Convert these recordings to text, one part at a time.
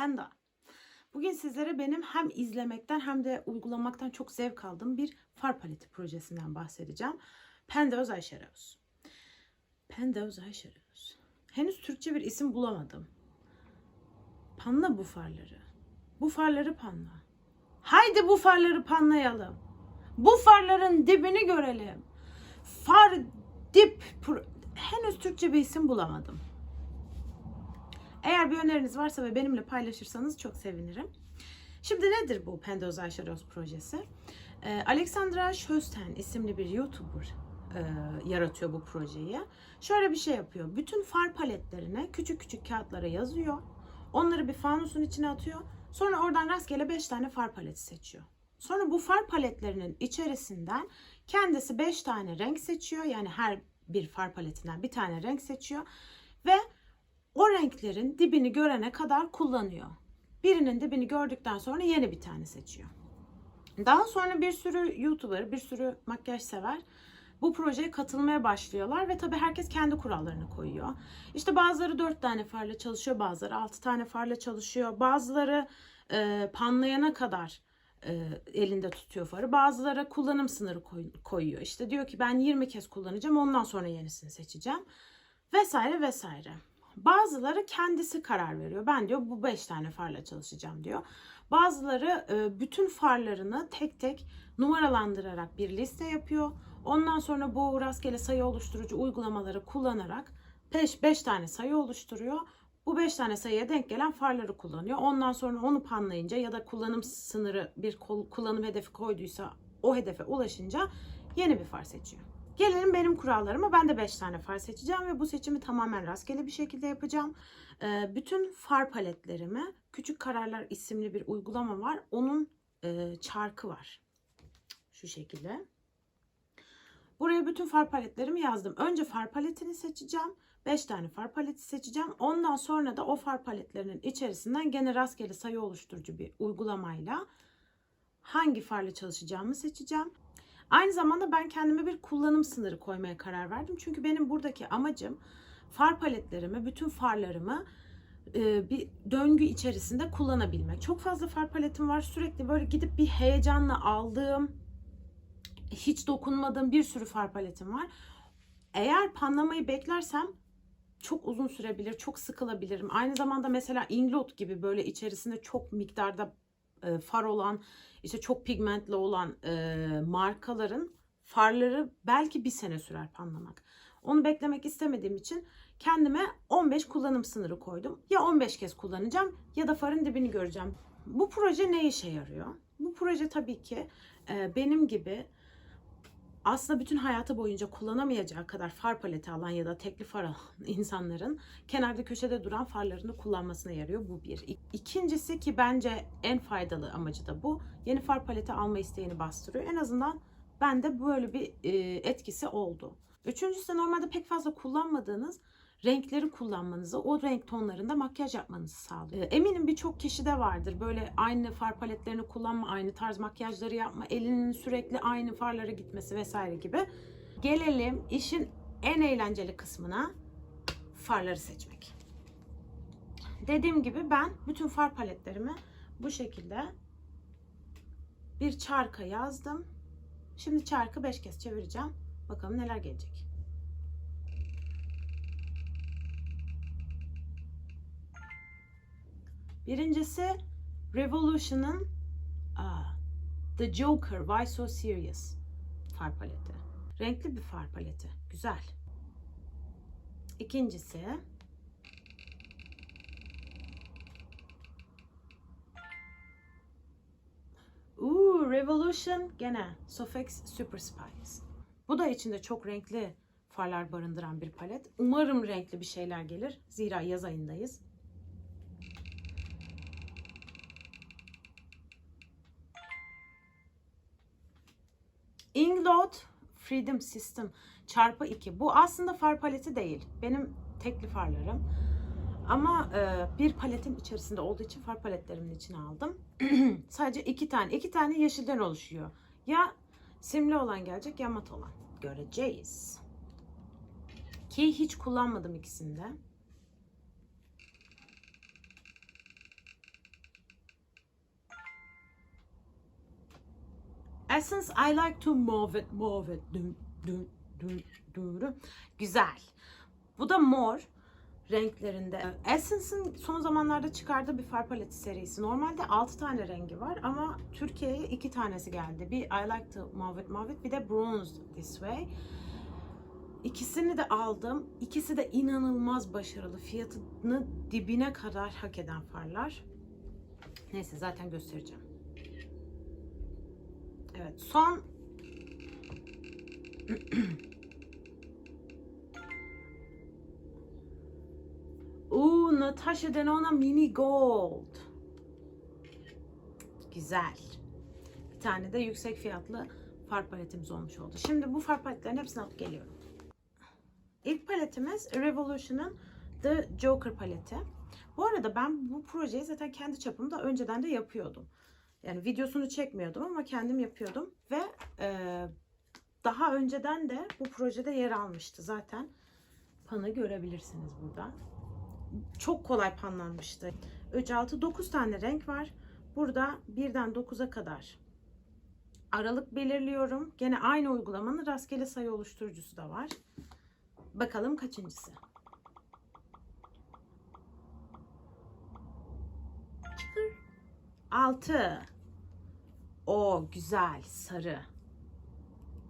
Ben de. Bugün sizlere benim hem izlemekten hem de uygulamaktan çok zevk aldığım bir far paleti projesinden bahsedeceğim. Pendeoz Ayşereus. Pendeoz Ayşereus. Henüz Türkçe bir isim bulamadım. Panla bu farları. Bu farları panla. Haydi bu farları panlayalım. Bu farların dibini görelim. Far dip henüz Türkçe bir isim bulamadım. Eğer bir öneriniz varsa ve benimle paylaşırsanız çok sevinirim. Şimdi nedir bu Pendoz Ayşeros projesi? Ee, Alexandra Schösten isimli bir YouTuber e, yaratıyor bu projeyi. Şöyle bir şey yapıyor. Bütün far paletlerine küçük küçük kağıtlara yazıyor. Onları bir fanusun içine atıyor. Sonra oradan rastgele 5 tane far paleti seçiyor. Sonra bu far paletlerinin içerisinden kendisi 5 tane renk seçiyor. Yani her bir far paletinden bir tane renk seçiyor. Ve o renklerin dibini görene kadar kullanıyor. Birinin dibini gördükten sonra yeni bir tane seçiyor. Daha sonra bir sürü YouTuber, bir sürü makyaj sever bu projeye katılmaya başlıyorlar ve tabii herkes kendi kurallarını koyuyor. İşte bazıları 4 tane farla çalışıyor, bazıları 6 tane farla çalışıyor, bazıları e, panlayana kadar e, elinde tutuyor farı, bazıları kullanım sınırı koy- koyuyor. İşte diyor ki ben 20 kez kullanacağım, ondan sonra yenisini seçeceğim vesaire vesaire. Bazıları kendisi karar veriyor. Ben diyor bu 5 tane farla çalışacağım diyor. Bazıları e, bütün farlarını tek tek numaralandırarak bir liste yapıyor. Ondan sonra bu rastgele sayı oluşturucu uygulamaları kullanarak 5 5 tane sayı oluşturuyor. Bu 5 tane sayıya denk gelen farları kullanıyor. Ondan sonra onu panlayınca ya da kullanım sınırı bir kullanım hedefi koyduysa o hedefe ulaşınca yeni bir far seçiyor. Gelelim benim kurallarıma. Ben de 5 tane far seçeceğim ve bu seçimi tamamen rastgele bir şekilde yapacağım. Ee, bütün far paletlerimi Küçük Kararlar isimli bir uygulama var. Onun e, çarkı var. Şu şekilde. Buraya bütün far paletlerimi yazdım. Önce far paletini seçeceğim. 5 tane far paleti seçeceğim. Ondan sonra da o far paletlerinin içerisinden gene rastgele sayı oluşturucu bir uygulamayla hangi farla çalışacağımı seçeceğim. Aynı zamanda ben kendime bir kullanım sınırı koymaya karar verdim. Çünkü benim buradaki amacım far paletlerimi, bütün farlarımı e, bir döngü içerisinde kullanabilmek. Çok fazla far paletim var. Sürekli böyle gidip bir heyecanla aldığım, hiç dokunmadığım bir sürü far paletim var. Eğer panlamayı beklersem çok uzun sürebilir, çok sıkılabilirim. Aynı zamanda mesela Inglot gibi böyle içerisinde çok miktarda e, far olan, işte çok pigmentli olan e, markaların farları belki bir sene sürer panlamak. Onu beklemek istemediğim için kendime 15 kullanım sınırı koydum. Ya 15 kez kullanacağım ya da farın dibini göreceğim. Bu proje ne işe yarıyor? Bu proje tabii ki e, benim gibi aslında bütün hayatı boyunca kullanamayacağı kadar far paleti alan ya da tekli far alan insanların kenarda köşede duran farlarını kullanmasına yarıyor. Bu bir. İkincisi ki bence en faydalı amacı da bu. Yeni far paleti alma isteğini bastırıyor. En azından bende böyle bir etkisi oldu. Üçüncüsü de normalde pek fazla kullanmadığınız renkleri kullanmanızı, o renk tonlarında makyaj yapmanızı sağlıyor. Ee, Eminim birçok kişi de vardır. Böyle aynı far paletlerini kullanma, aynı tarz makyajları yapma, elinin sürekli aynı farlara gitmesi vesaire gibi. Gelelim işin en eğlenceli kısmına farları seçmek. Dediğim gibi ben bütün far paletlerimi bu şekilde bir çarka yazdım. Şimdi çarkı 5 kez çevireceğim. Bakalım neler gelecek. Birincisi Revolution'ın The Joker Why So Serious far paleti. Renkli bir far paleti. Güzel. İkincisi Ooh, Revolution gene Sofex Super Spice. Bu da içinde çok renkli farlar barındıran bir palet. Umarım renkli bir şeyler gelir. Zira yaz ayındayız. Inglot Freedom System çarpı 2. Bu aslında far paleti değil. Benim tekli farlarım. Ama e, bir paletin içerisinde olduğu için far paletlerimin içine aldım. Sadece iki tane. iki tane yeşilden oluşuyor. Ya simli olan gelecek ya mat olan. Göreceğiz. Ki hiç kullanmadım ikisinde. Essence I like to move it, move it. Dün, dün, dün, dün. Güzel. Bu da mor renklerinde. Essence'ın son zamanlarda çıkardığı bir far paleti serisi. Normalde 6 tane rengi var ama Türkiye'ye 2 tanesi geldi. Bir I like to move it, move it. Bir de bronze this way. İkisini de aldım. İkisi de inanılmaz başarılı. Fiyatını dibine kadar hak eden farlar. Neyse zaten göstereceğim. Evet son Uuu Natasha Denona Mini Gold. Güzel. Bir tane de yüksek fiyatlı far paletimiz olmuş oldu. Şimdi bu far paletlerin hepsini alıp geliyorum. İlk paletimiz Revolution'ın The Joker paleti. Bu arada ben bu projeyi zaten kendi çapımda önceden de yapıyordum. Yani videosunu çekmiyordum ama kendim yapıyordum ve e, daha önceden de bu projede yer almıştı zaten. Panı görebilirsiniz burada. Çok kolay panlanmıştı. 3, 6, 9 tane renk var. Burada birden 9'a kadar aralık belirliyorum. Gene aynı uygulamanın rastgele sayı oluşturucusu da var. Bakalım kaçıncısı? 6. O güzel sarı.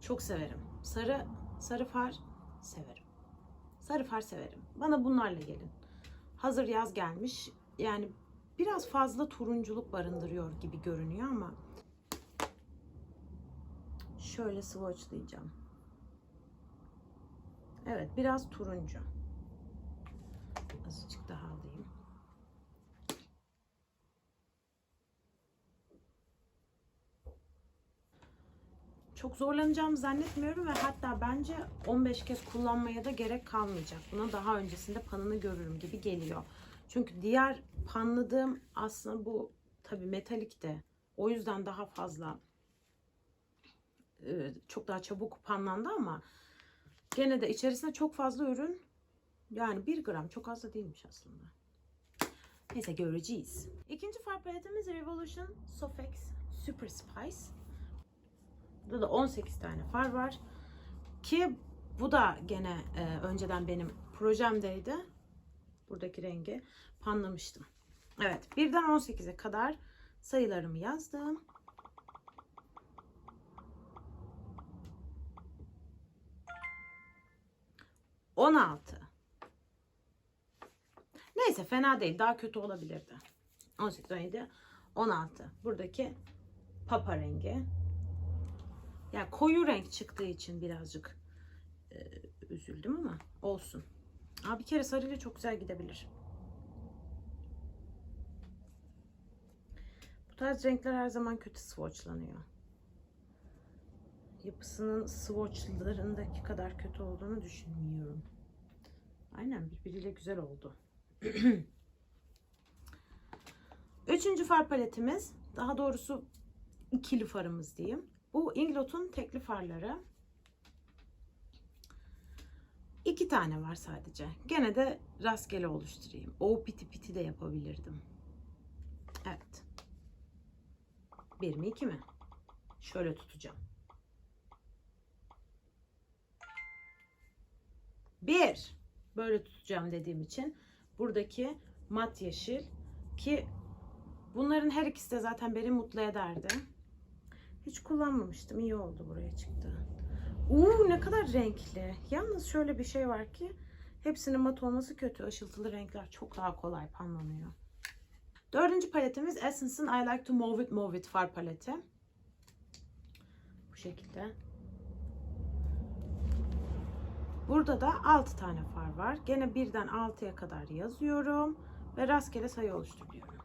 Çok severim. Sarı sarı far severim. Sarı far severim. Bana bunlarla gelin. Hazır yaz gelmiş. Yani biraz fazla turunculuk barındırıyor gibi görünüyor ama şöyle swatchlayacağım. Evet, biraz turuncu. Azıcık daha alayım. Çok zorlanacağımı zannetmiyorum ve hatta bence 15 kez kullanmaya da gerek kalmayacak. Buna daha öncesinde panını görürüm gibi geliyor. Çünkü diğer panladığım aslında bu tabi metalik de o yüzden daha fazla e, çok daha çabuk panlandı ama gene de içerisinde çok fazla ürün yani 1 gram çok az da değilmiş aslında. Neyse göreceğiz. İkinci far paletimiz Revolution Sofx Super Spice. Burada da 18 tane far var. Ki bu da gene e, önceden benim projemdeydi. Buradaki rengi panlamıştım. Evet birden 18'e kadar sayılarımı yazdım. On altı. Neyse fena değil. Daha kötü olabilirdi. 18, 17, 16. Buradaki papa rengi. Yani koyu renk çıktığı için birazcık e, üzüldüm ama olsun. Aa, bir kere sarıyla çok güzel gidebilir. Bu tarz renkler her zaman kötü swatchlanıyor. Yapısının swatchlarındaki kadar kötü olduğunu düşünmüyorum. Aynen birbiriyle güzel oldu. Üçüncü far paletimiz. Daha doğrusu ikili farımız diyeyim. Bu Inglot'un tekli farları. İki tane var sadece. Gene de rastgele oluşturayım. O piti piti de yapabilirdim. Evet. Bir mi iki mi? Şöyle tutacağım. Bir. Böyle tutacağım dediğim için. Buradaki mat yeşil ki bunların her ikisi de zaten beni mutlu ederdi. Hiç kullanmamıştım. İyi oldu buraya çıktı. Uuu ne kadar renkli. Yalnız şöyle bir şey var ki hepsinin mat olması kötü. Işıltılı renkler çok daha kolay panlanıyor. Dördüncü paletimiz Essence'ın I Like to Move It Move It far paleti. Bu şekilde. Burada da 6 tane far var. Gene birden 6'ya kadar yazıyorum ve rastgele sayı oluşturuyorum.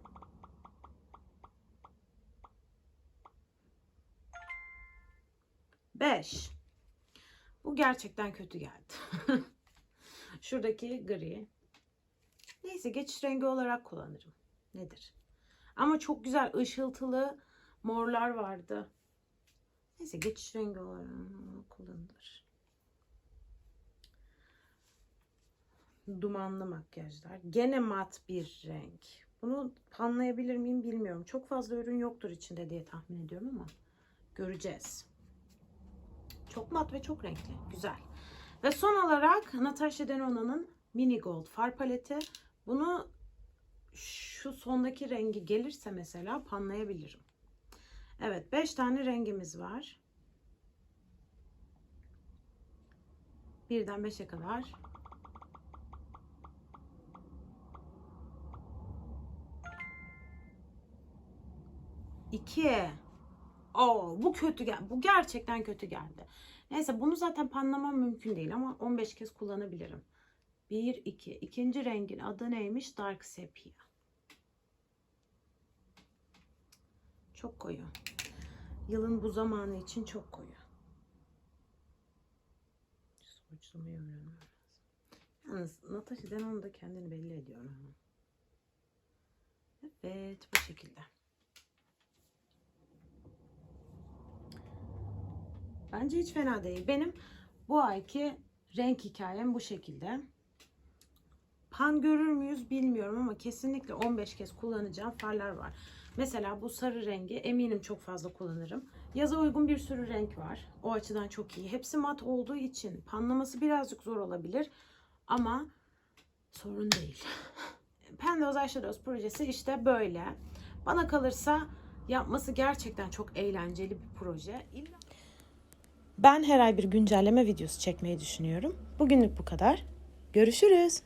Beş. Bu gerçekten kötü geldi. Şuradaki gri. Neyse geçiş rengi olarak kullanırım. Nedir? Ama çok güzel ışıltılı morlar vardı. Neyse geçiş rengi olarak kullanılır. Dumanlı makyajlar. Gene mat bir renk. Bunu panlayabilir miyim bilmiyorum. Çok fazla ürün yoktur içinde diye tahmin ediyorum ama göreceğiz. Çok mat ve çok renkli. Güzel. Ve son olarak Natasha Denona'nın Mini Gold far paleti. Bunu şu sondaki rengi gelirse mesela panlayabilirim. Evet 5 tane rengimiz var. Birden 5'e kadar. İki. Oo, bu kötü geldi. Bu gerçekten kötü geldi. Neyse bunu zaten panlamam mümkün değil ama 15 kez kullanabilirim. 1, 2. İkinci rengin adı neymiş? Dark Sepia. Çok koyu. Yılın bu zamanı için çok koyu. Swatchlamayı öğrenmem lazım. Yalnız Natasha Denon da kendini belli ediyor. Evet bu şekilde. Bence hiç fena değil. Benim bu ayki renk hikayem bu şekilde. Pan görür müyüz bilmiyorum ama kesinlikle 15 kez kullanacağım farlar var. Mesela bu sarı rengi eminim çok fazla kullanırım. Yaza uygun bir sürü renk var. O açıdan çok iyi. Hepsi mat olduğu için panlaması birazcık zor olabilir. Ama sorun değil. Penrose Eyeshadows projesi işte böyle. Bana kalırsa yapması gerçekten çok eğlenceli bir proje. İlla- Ben her ay bir güncelleme videosu çekmeyi düşünüyorum. Bugünlük bu kadar. Görüşürüz.